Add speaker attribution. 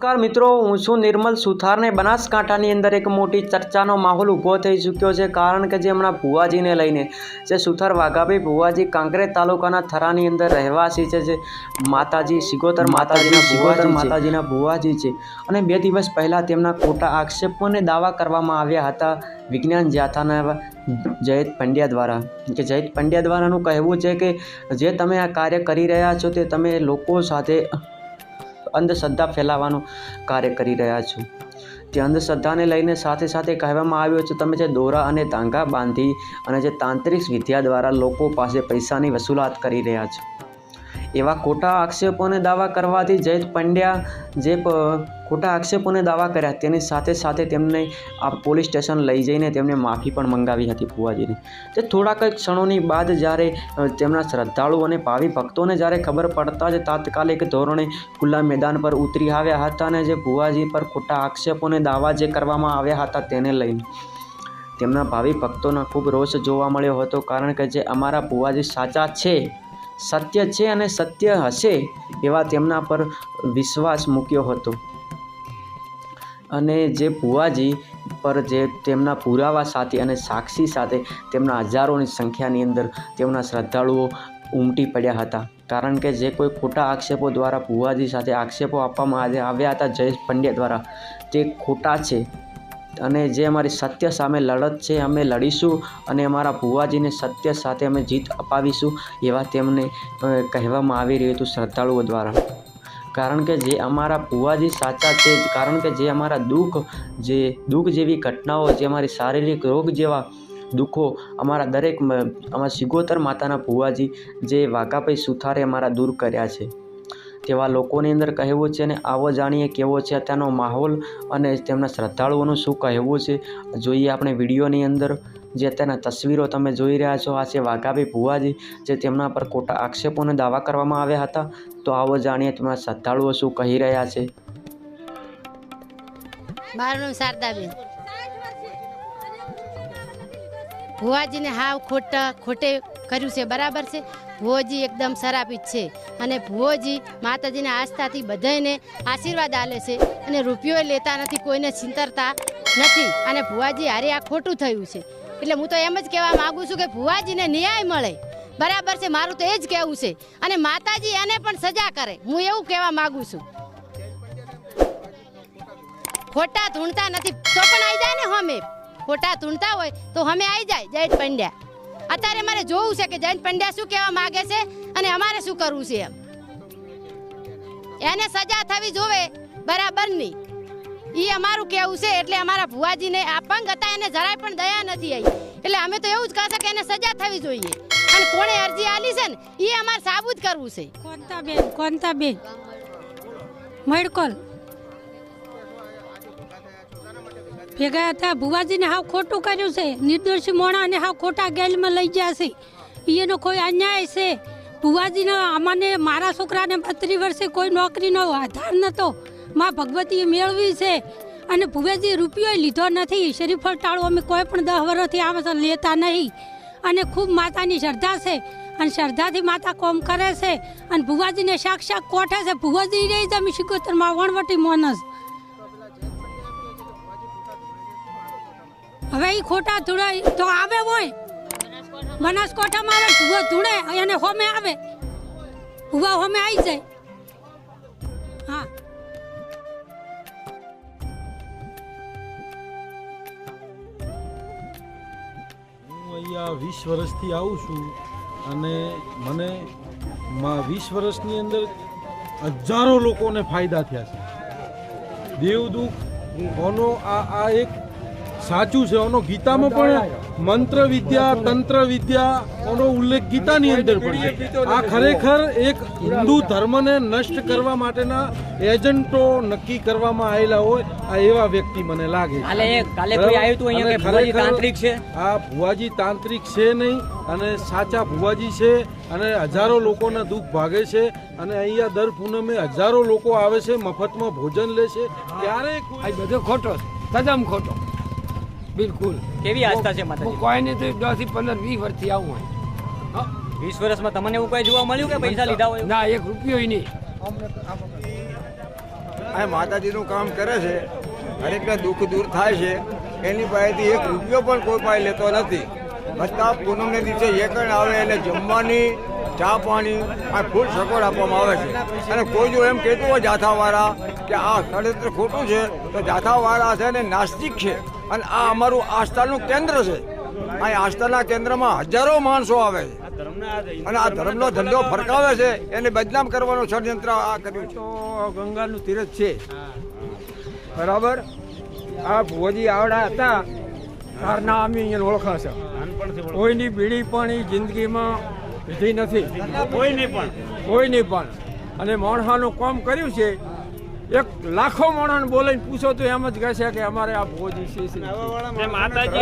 Speaker 1: નમસ્કાર મિત્રો હું છું નિર્મલ સુથારને બનાસકાંઠાની અંદર એક મોટી ચર્ચાનો માહોલ ઊભો થઈ ચૂક્યો છે કારણ કે જે હમણાં ભુવાજીને લઈને જે સુથાર વાઘાભાઈ ભુવાજી કાંકરેજ તાલુકાના થરાની અંદર રહેવાસી છે જે માતાજી સિગોતર માતાજીના સિગોતર માતાજીના ભુવાજી છે. અને બે દિવસ પહેલાં તેમના ખોટા આક્ષેપોને દાવા કરવામાં આવ્યા હતા વિજ્ઞાન જાથાના જયંત પંડ્યા દ્વારા. કે જયંત પંડ્યા દ્વારાનું કહેવું છે કે જે તમે આ કાર્ય કરી રહ્યા છો તે તમે લોકો સાથે અંધશ્રદ્ધા ફેલાવવાનું કાર્ય કરી રહ્યા છો. તે અંધશ્રદ્ધાને લઈને સાથે સાથે કહેવામાં આવ્યું છે, તમે જે દોરા અને તાંગા બાંધી અને જે તાંત્રિક વિદ્યા દ્વારા લોકો પાસે પૈસાની વસૂલાત કરી રહ્યા છો એવા ખોટા આક્ષેપોને દાવા કરવાથી જયંત પંડ્યા જે ખોટા આક્ષેપોને દાવા કર્યા, તેની સાથે સાથે તેમને આ પોલીસ સ્ટેશન લઈ જઈને તેમને માફી પણ મંગાવી હતી ફુવાજીને તે થોડાક ક્ષણોની બાદ જ્યારે તેમના શ્રદ્ધાળુ અને ભાવિ ભક્તોને જ્યારે ખબર પડતા જ તાત્કાલિક ધોરણે ખુલ્લા મેદાન પર ઉતરી આવ્યા હતા અને જે ભુવાજી પર ખોટા આક્ષેપોને દાવા જે કરવામાં આવ્યા હતા તેને લઈને, તેમના ભાવિ ભક્તોના ખૂબ રોષ જોવા મળ્યો હતો. કારણ કે જે અમારા ભુવાજી સાચા છે સત્ય છે અને સત્ય હશે એવા તેમના પર વિશ્વાસ મૂક્યો હતો. અને જે ભુવાજી પર જે તેમના પુરાવા સાથે અને સાક્ષી સાથે તેમના હજારોની સંખ્યાની અંદર તેમના શ્રદ્ધાળુઓ ઉમટી પડ્યા હતા. કારણ કે જે કોઈ ખોટા આક્ષેપો દ્વારા ભુવાજી સાથે આક્ષેપો આપવામાં આવ્યા- હતા જયેશ પંડ્યા દ્વારા, તે ખોટા છે. અને જે અમારી સત્ય સામે લડત છે, અમે લડીશું અને અમારા ભુવાજીને સત્ય સાથે અમે જીત અપાવીશું એવા તેમને કહેવામાં આવી રહ્યું હતું શ્રદ્ધાળુઓ દ્વારા. કારણ કે જે અમારા ભુવાજી સાચા છે, કારણ કે જે અમારા દુઃખ જે, દુઃખ જેવી ઘટનાઓ, જે અમારી શારીરિક રોગ જેવા દુઃખો અમારા દરેક અમારા સિગોતર માતાના ભુવાજી જે વાઘાભાઈ સુથારે અમારા દૂર કર્યા છે. તેવા લોકોની અંદર કહેવું છે અને આવો જાણીએ કેવો છે અત્યારનો માહોલ અને તેમના શ્રદ્ધાળુઓનું શું કહેવું છે. જોઈએ આપણે વિડીયોની અંદર જે અત્યારના તસવીરો તમે જોઈ રહ્યા છો. આ છે વાઘાભાઈ ભુવાજી જે તેમના પર ખોટા આક્ષેપોને દાવા કરવામાં આવ્યા હતા. તો આવો જાણીએ તેમના શ્રદ્ધાળુઓ શું કહી રહ્યા છે.
Speaker 2: મારું શારદાબેન. ભુવાજીને હાવ ખોટા ખોટે કર્યું છે, બરાબર છે? ભુવોજી એકદમ શરાબી છે. અને ભુવોજી માતાજીના આસ્થાથી બધાને આશીર્વાદ આલે છે અને રૂપિયો લેતા નથી, કોઈને ચિંતરતા નથી. અને ભુવાજી હારે આ ખોટું થયું છે. એટલે હું તો એમ જ કહેવા માગું છું કે ભુવાજીને ન્યાય મળે. બરાબર છે? મારું તો એ જ કહેવું છે. અને માતાજી એને પણ સજા કરે. હું એવું કહેવા માગું છું. ખોટા ધૂણતા નથી. તો પણ આવી જાય ને હમે. ખોટા ધૂણતા હોય તો હમે આવી જાય જય પંડ્યા. અત્યારે મારે જોવું છે કે જયંત પંડ્યા શું કહેવા માગે છે અને અમારે શું કરવું છે એમ. એને સજા થવી જોવે બરાબરની. ઈ અમારું કેવું છે એટલે અમારા ભુવાજીને અપંગ હતા, એને જરાય પણ દયા નથી આવી એટલે અમે તો એવું જ કહેશે કે એને સજા થવી જોઈએ. અને કોણે અરજી આલી છે ને એ અમારે સાબુત કરવું છે.
Speaker 3: કોનતા બેન કોનતા બેન મડકોલ. ભેગા હતા. ભુવાજીને હાવ ખોટું કર્યું છે. નિર્દોષી મોણાને હાવ ખોટા ગેલમાં લઈ ગયા છે. એનો કોઈ અન્યાય છે. ભુવાજીને અમને, મારા છોકરાને બત્રીસ વર્ષે કોઈ નોકરીનો આધાર નહોતો માં ભગવતીએ મેળવી છે. અને ભુવેજી રૂપિયો લીધો નથી. શરીફળ ટાળો અમે કોઈ પણ દસ વર્ષથી આ લેતા નહીં. અને ખૂબ માતાની શ્રદ્ધા છે. અને શ્રદ્ધાથી માતા કોમ કરે છે. અને ભુવાજીને સાક્ષાત કોઠે છે. ભુવાજી રહી જમી શિકોતરમાં વણવટી મોનસ. હવે એ ખોટા ધૂળે, તો આવે હોય. બનાસકોઠામાં આવે, ભૂવા ધૂળે, એને હોમે આવે. ભૂવા હોમે આવી જાય. હા.
Speaker 4: હું અહીંયા વીસ વર્ષથી આવું છું અને મને વીસ વર્ષની અંદર હજારો લોકોને ફાયદા થયા છે. દેવદુખ ઓનો આ આ એક સાચું છે એનો ગીતામાં પણ મંત્ર વિદ્યા તંત્ર વિદ્યા એનો ઉલ્લેખ ગીતાની અંદર પણ છે. આ ખરેખર એક હિન્દુ ધર્મને નષ્ટ કરવા માટેના એજન્ટો નક્કી કરવામાં આવેલા હોય આ એવા વ્યક્તિ મને લાગે છે. આ ભુવાજી તાંત્રિક છે નહીં અને સાચા ભુવાજી છે અને હજારો લોકોના દુઃખ ભાગે છે અને અહીંયા દર પૂનમે હજારો લોકો આવે છે મફતમાં ભોજન લે છે. ત્યારે
Speaker 5: આ બધો ખોટો તદ્દન ખોટો. બિલકુલ.
Speaker 6: કેવી આસ્થા છે માતાજી?
Speaker 5: કોઈ નહીં તો 10 થી પંદર વીસ વર્ષથી આવું હોય.
Speaker 6: વીસ વર્ષમાં તમને એવું કઈ જોવા મળ્યું કે પૈસા લીધા હોય?
Speaker 5: ના એક રૂપિયો નહીં.
Speaker 7: આ માતાજીનું કામ કરે છે. હરેકને દુઃખ દૂર થાય છે. એની પાસેથી એક રૂપિયો પણ કોઈ પાસે લેતો નથી. બધા પૂનમને દિવસે એકણ આવે એટલે જમવાની ચા પાણી આ ફૂલ સગવડ આપવામાં આવે છે. અને કોઈ જો એમ કહેતું હોય જાથાવાળા કે આ ષડયંત્ર ખોટું છે તો જાથાવાળા છે ને નાસ્તિક છે. અને આ અમારું આસ્થાનું કેન્દ્ર છે. આ આસ્થાના કેન્દ્રમાં હજારો માણસો આવે છે. અને આ ધર્મનો ધંધો ફરકાવે છે. એને બદનામ કરવાનું ષડયંત્ર આ કર્યું છે. તો ગંગાનું તીરથ છે. બરાબર? આ ભુવજી આવડા હતા. તારના અમે અહીંયા ઓળખાશે. કોઈની બીડી પણ એ જિંદગીમાં લીધી નથી. કોઈની પણ. કોઈની પણ. અને માણસાનું કામ કર્યું છે. એક લાખો માણસ બોલાવીને પૂછો તો એમ જ કહેશે કે અમારે આ ભોજી છે.